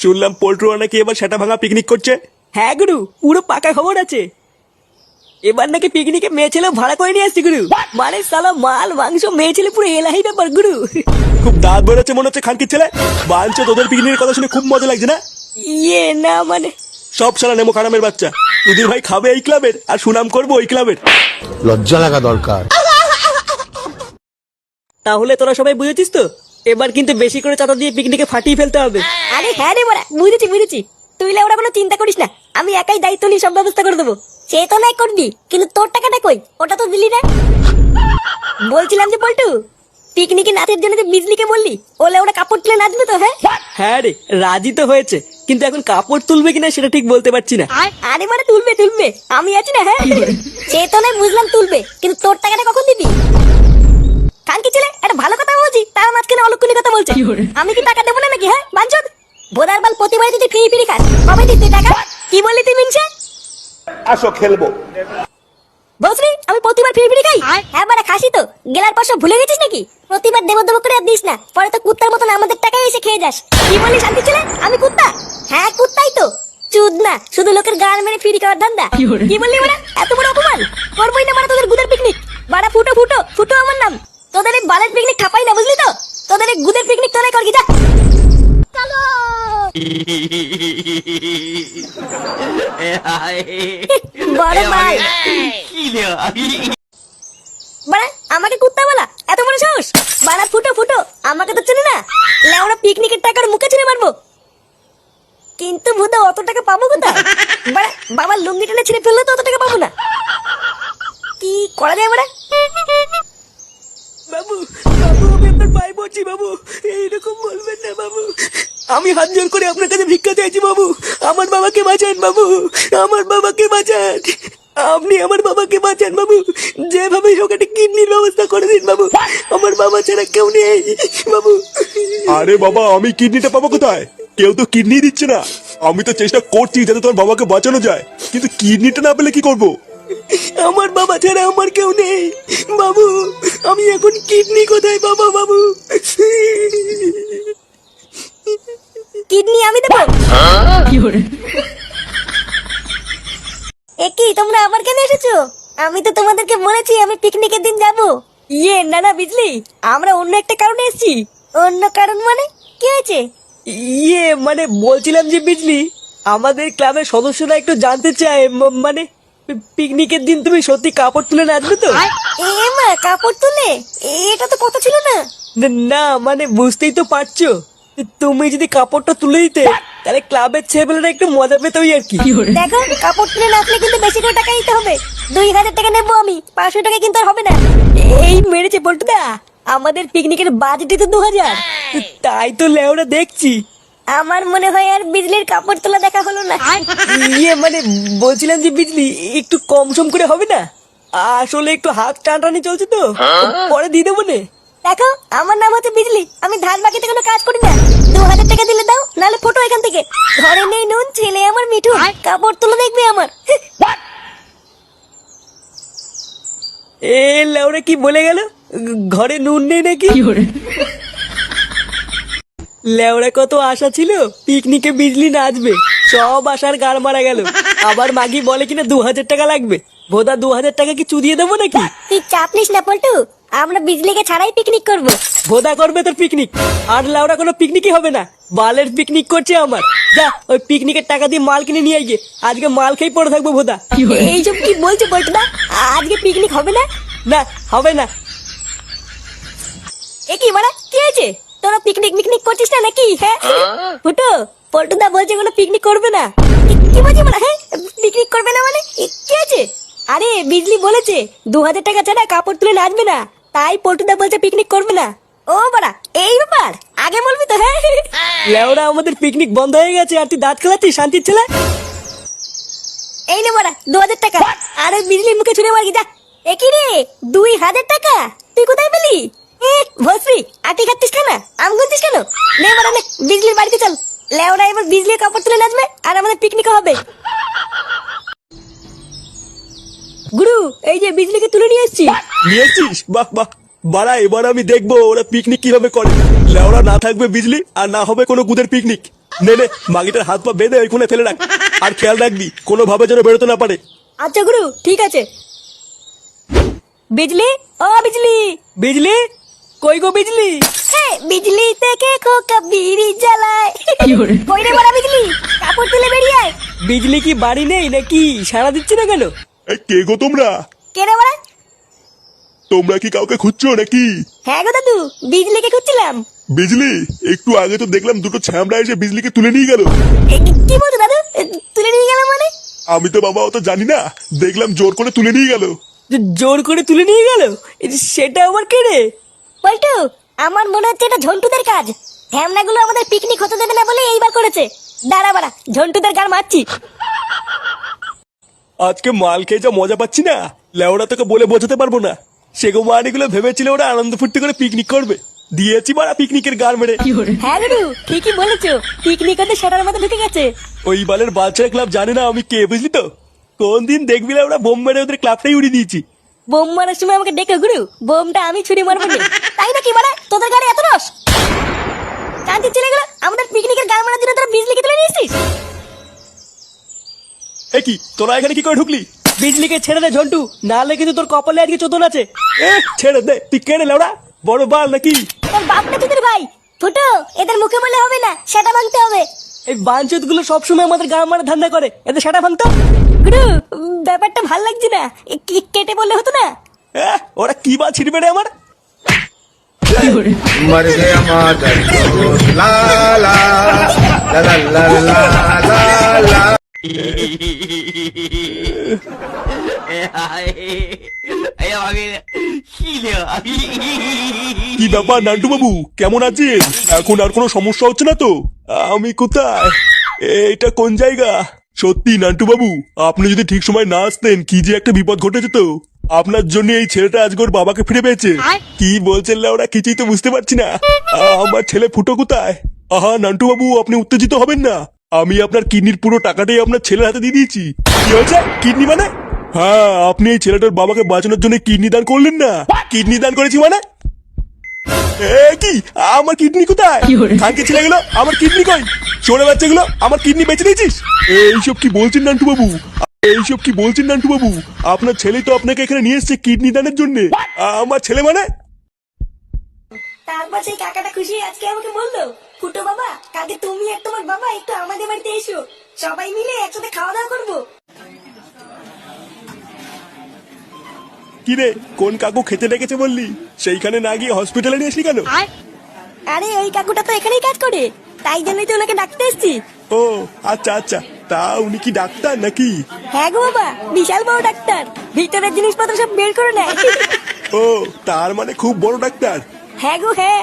শুনলাম পোল্ট্রু নাকি এবার সেটা ভাঙা পিকনিক করছে। হ্যাঁ গুরু পুরো পাকা খবর আছে। এবার নাকি পিকনিকে মেয়ে ছেলে ভাড়া করে নিয়ে আসছি গুরু। মানে সালা মাল মাংস মেয়ে ছেলে পুরো এলাহি ব্যাপার গুরু। খুব দাঁত বেরোচ্ছে মনে হচ্ছে খানকির ছেলে। বাঞ্চ তোদের পিকনিকের কথা শুনে খুব মজা লাগছে না? ইয়ে না মানে। সব সালা নেমো খারামের বাচ্চা। দুদিন ভাই খাবে এই ক্লাবের আর সুনাম করব ওই ক্লাবের। লজ্জা লাগা দরকার। তাহলে তোরা সবাই বুঝেছিস তো? এবার কিন্তু বেশি করে চাঁদা দিয়ে পিকনিকে ফাটিয়ে ফেলতে হবে। আরে হ্যাঁ রে বড়া বুঝেছি বুঝেছি। তুই ওরা কোনো চিন্তা করিস না। আমি একাই দায়িত্ব নিয়ে সব ব্যবস্থা করে দেবো। সে তো নাই করবি কিন্তু তোর টাকাটা কই? ওটা তো দিলি না। বলছিলাম যে বল্টু পিকনিকে নাচের জন্য যে বিজলিকে বললি ওলে ওরা কাপড় তুলে নাচবে তো হ্যাঁ? হ্যাঁ রে রাজি তো হয়েছে কিন্তু এখন কাপড় তুলবে কিনা সেটা ঠিক বলতে পারছি না। আরে মানে তুলবে তুলবে। আমি আছি না হ্যাঁ? সে তো নাই বুঝলাম তুলবে কিন্তু তোর টাকাটা কখন দিবি? কানকি ছেলে একটা ভালো কথা বলছি তার মাঝখানে অলক্ষণী কথা বলছে। আমি কি টাকা দেবো না নাকি হ্যাঁ? বাঞ্চদ বোধার বাল প্রতিবারে তুই ফিরি ফিরি খাস কবে দিস তুই টাকা। কি বললি তুই মিনছে? আসো খেলব। বসরি আমি প্রতিবার ফিরি ফিরি খাই। হ্যাঁ বারে খাসি তো। গেলার পর সব ভুলে গেছিস নাকি? প্রতিবার দেব দেব করে আর দিস না। পরে তো কুত্তার মতন আমাদের টাকায় এসে খেয়ে যাস। কি বললি শান্তি ছেলে? আমি কুত্তা? হ্যাঁ কুত্তাই তো। চুদ না শুধু লোকের গান মেরে ফিরি খাওয়ার ধান্দা। কি বললি মানে? এত বড় অপমান? করবোই না মানে তোদের গুদের পিকনিক বাড়া ফুটো ফুটো ফুটো আমার নাম। তোদের এই বালের পিকনিক খাপাই না বুঝলি তো? তোদের এই গুদের পিকনিক তোরাই করবি যা। চলো। বড় ভাই। বাড়া আমাকে কুত্তা বলা? এত বড় সাহস? বাড়া ফুটো ফুটো আমাকে তো চেনে না। লেওড়া পিকনিকের টাকার মুখে ছেড়ে মারবো। কিন্তু ভুদা অত টাকা পাবো কোথায়? বাড়া বাবার লুঙ্গি টেনে ছিঁড়ে ফেললে তো অত টাকা পাবো না। কি করা যায় বাড়া? আপনার বাবু। এইরকম বলবেন না, বাবু। আমি হাত জোর করে আপনার কাছে ভিক্ষা চাইছি, বাবু। আমার বাবাকে বাঁচান, বাবু। আমার বাবাকে বাঁচান। আপনি আমার বাবাকে বাঁচান, বাবু। যেভাবে হোক একটা কিডনির ব্যবস্থা করে দিন, বাবু। আমার বাবা ছাড়া কেউ নেই, বাবু। আরে বাবা, আমি কিডনিটা পাবো কোথায়? কেউ তো কিডনি দিচ্ছে না। আমি তো চেষ্টা করছি যাতে তোমার বাবাকে বাঁচানো যায়। কিন্তু কিডনিটা না পেলে কি করব? আমার বাবা ছাড়া আমার কেউ নেই। বাবু আমি এখন কিডনি কোথায় বাবা বাবু? কিডনি আমি দেবো? এ কি তোমরা আমার কেন এসেছ? আমি তো তোমাদেরকে বলেছি আমি পিকনিকের দিন যাব। ইয়ে না না বুঝলি আমরা অন্য একটা কারণে এসেছি। অন্য কারণ মানে? কি হয়েছে? ইয়ে মানে বলছিলাম যে বিজলি আমাদের ক্লাবের সদস্যরা একটু জানতে চায় মানে পিকনিকের দিন তুমি সত্যি কাপড় তুলে নাচবে তো? এ মা কাপড় তুলে? এটা তো কথা ছিল না। না- মানে বুঝতেই তো পারছ। তুমি যদি কাপড়টা তুলে দিতে তাহলে ক্লাবের ছেলেপেলেরা একটু মজা পেত ওই আর কি। দেখো কাপড় তুলে নাচলে কিন্তু বেশি করে টাকা দিতে হবে। দুই হাজার টাকা নেব আমি পাঁচশো টাকা কিন্তু আর হবে না। এই মেরেছে পল্টুদা আমাদের পিকনিকের বাজেটই তো দু হাজার তাই তো লেওরা দেখছি। আমার মনে হয় আর বিজলির কাপড় তোলা দেখা হলো না। ইয়ে মানে বলছিলাম যে বিজলি একটু কম সম করে হবে না? আসলে একটু হাত টানটানি চলছে তো। পরে দিয়ে দেবো নে। দেখো আমার নাম হচ্ছে বিজলি। আমি ধান বাকিতে কোনো কাজ করি না। দু হাজার টাকা দিলে দাও নাহলে ফটো এখান থেকে। ঘরে নেই নুন ছেলে আমার মিঠু। কাপড় তুলে দেখবে আমার। এ লেওরা কি বলে গেল? ঘরে নুন নেই নাকি? লেওরা কত আশা ছিল? পিকনিকে বিজলি নাচবে। সব আশার গাড় মারা গেল। আবার মাগি বলে কিনা দু হাজার টাকা লাগবে। ভোদা দু হাজার টাকা কি চুদিয়ে দেবো নাকি? তুই চাপ নিস না পল্টু। আমরা বিজলিকে ছাড়াই পিকনিক করব। ভোদা করবে তোর পিকনিক। আর লেওরা কোনো পিকনিকই হবে না। বালের পিকনিক করছে আমার। যা ওই পিকনিকের টাকা দিয়ে মাল কিনে নিয়ে গিয়ে। আজকে মাল খেয়ে পড়ে থাকব ভোদা। এইসব কি বলছো পল্টু দা? আজকে পিকনিক হবে না? না হবে না। এ কি মারা কি হয়েছে? তোরা পিকনিক মিকনিক করছিস না নাকি হ্যাঁ? ফুটো পল্টু দা বলছে কোনো পিকনিক করবে না। কি- বলছি মারা হ্যাঁ? পিকনিক করবে না মানে? কি হয়েছে? আরে বিজলি বলেছে দু হাজার টাকা ছাড়া কাপড় তুলে নাচবে না। তাই পল্টু দা বলছে পিকনিক করবে না। ও বাড়া এই ব্যাপার? আগে বলবি তো হ্যাঁ? লেওরা আমাদের পিকনিক বন্ধ হয়ে গেছে। আর তুই দাঁত খেলাচ্ছিস শান্তির ছেলে? এই নে বাড়া দু হাজার টাকা। আরে বিজলির মুখে ছুড়ে মারি যা। এ কি রে দুই হাজার টাকা? তুই কোথায় পেলি? ভস্রী আটি খাচ্ছিস কেন? আম গুনছিস কেন? নে বিজলির বাড়িতে চল। লেওরা এবার বিজলির কাপড় তুলে নাচবে আর আমাদের পিকনিক হবে। গুরু এই যে বিজলিকে তুলে নিয়ে এসছি নিয়েছিস বাহ বাহ। বাড়া এবার আমি দেখব ওরা পিকনিক কীভাবে করে। লেওরা না থাকবে বিজলি আর না হবে কোনো গুদের পিকনিক নে নে মাগিটার হাত পা বেঁধে ওইখানে ফেলে রাখ। আর খেয়াল রাখবি কোনোভাবে যেন বেরোতে না পারে। আচ্ছা গুরু ঠিক আছে। বিজলি ও বিজলি। বিজলি? কই গো বিজলি? হে বিজলি থেকে খোকা বিড়ি জ্বালায়। কই রে বড়া বিজলি? কাপড় তুলে বেরিয়ে আয়। বিজলি কি বাড়ি নেই নাকি সাড়া দিচ্ছে না কেন? এই, কে গো তোমরা? কে রে বড়া? তোমরা কি কাউকে খুঁজছো নাকি? হ্যাঁ গো দাদু বিজলিকে খুঁজছিলাম। বিজলি একটু আগে তো দেখলাম দুটো ছ্যামড়া এসে বিজলিকে তুলে নিয়ে গেল। এ, কি- বলছো দাদু? তুলে নিয়ে গেল মানে? আমি তো বাবা অত জানি না। দেখলাম জোর করে তুলে নিয়ে গেল। যে জোর করে তুলে নিয়ে গেল? সেটা আবার কে রে? পল্টু আমার মনে হচ্ছে এটা ঝন্টুদের কাজ। ঢ্যামনাগুলো আমাদের পিকনিক হতে দেবে না বলে এইবার করেছে। দাঁড়া বাড়া ঝন্টুদের গান মারছি। আজকে মাল খেয়ে যা মজা পাচ্ছি না। লেওড়া তোকে বলে বোঝাতে পারব না। সেগো মানিগুলো ভেবেছিল ওরা আনন্দ ফুর্তি করে পিকনিক করবে। দিয়েছি মারা পিকনিকের গান মেরে। হ্যাঁ গুরু ঠিকই বলেছ। পিকনিক হতে সেটার মধ্যে ঢুকে গেছে। ওই বালের বাচ্চারা ক্লাব জানে না আমি কে বুঝলি তো? কোন দিন দেখবি না ওরা বোম মেরে ওদের ক্লাবটাই উড়িয়ে দিয়েছি। বোম মারার সময় আমাকে ডেকে গুরু বোমটা আমি ছুরি মারবো নে। তাই নাকি মানে তোদের গাড়ি এত রস? কান্তি চলে গেল আমাদের পিকনিকের গান মারার জন্য তোরা বিজলিকে তুলে নিয়েছিস? এ কি তোরা এখানে কি করে ঢুকলি? বিজলিকে ছেড়ে দে ঝন্টু। নাহলে কিন্তু তোর কপালে আজকে চোদন আছে। এ ছেড়ে দে তুই কেড়ে লেওড়া? বড় বাল নাকি? তোর বাপটা তোদের ভাই? ফুটো এদের মুখে বলে হবে না সেটা মানতে হবে। এই বাঞ্চুত গুলো সবসময় আমাদের গান মারা ধান্দা করে এদের সেটা ভাঙতো গুরু উম, ব্যাপারটা ভাল লাগছে না এ, কি- কেটে বললে হতো না এ, ওরা কি বা ছিড়বে রে আমার मर गया मादर चोर ला ला ला ला ला ला ला ला কি ব্যাপার নান্টু বাবু কেমন আছেন? এখন আর কোনো সমস্যা হচ্ছে না তো? আমি কোথায়? এটা কোন জায়গা? সত্যি নান্টু বাবু আপনি যদি ঠিক সময় না আসতেন কি যে একটা বিপদ ঘটে যেত আপনার জন্য এই ছেলেটা আজকে ওর বাবাকে ফিরে পেয়েছে। কি বলছেন ওরা কিছুই তো বুঝতে পারছি না। আমার ছেলে ফুটো কোথায়? আহা নান্টু বাবু আপনি উত্তেজিত হবেন না। আমি আপনার কিডনির পুরো টাকাটাই আপনার ছেলের হাতে দিয়ে দিয়েছি। কি হয়েছে? কিডনি মানে? হ্যাঁ আপনি এই ছেলেটার বাবাকে বাঁচানোর জন্য কিডনি দান করলেন না? কিডনি দান করেছি মানে? এ কি? আমার কিডনি কোথায়? খানকে ছেলে গেলো আমার কিডনি কই? চলে বাচ্চাগুলো আমার কিডনি বেঁচে দিয়েছিস? এইসব কি বলছেন নান্টু বাবু? এইসব কি বলছেন নান্টু বাবু? আপনার ছেলে তো আপনাকে এখানে নিয়ে এসছে কিডনি দানের জন্য। আমার ছেলে মানে? তারপর সেই কাকাটা খুশি আজকে আমাকে বলল ফুটো বাবা কালকে তুমি আর তোমার বাবা একটু আমাদের বাড়িতে এসো। সবাই মিলে একসাথে খাওয়া দাওয়া করব। কি রে কোন কাকু খেতে ডেকেছে বললি? সেইখানে না গিয়ে হসপিটালে নিয়ে আসলি কেন? আরে ওই কাকুটা তো এখানেই কাজ করে। তাই জন্যই তো ওনাকে ডাকতে এসছি। ও আচ্ছা আচ্ছা। তা উনি কি ডাক্তার নাকি? হ্যাঁ গো বাবা বিশাল বড় ডাক্তার। ভিতরের জিনিসপত্র সব বের করে নেয়। ও তার মানে খুব বড় ডাক্তার। হ্যাঁ গো হ্যাঁ।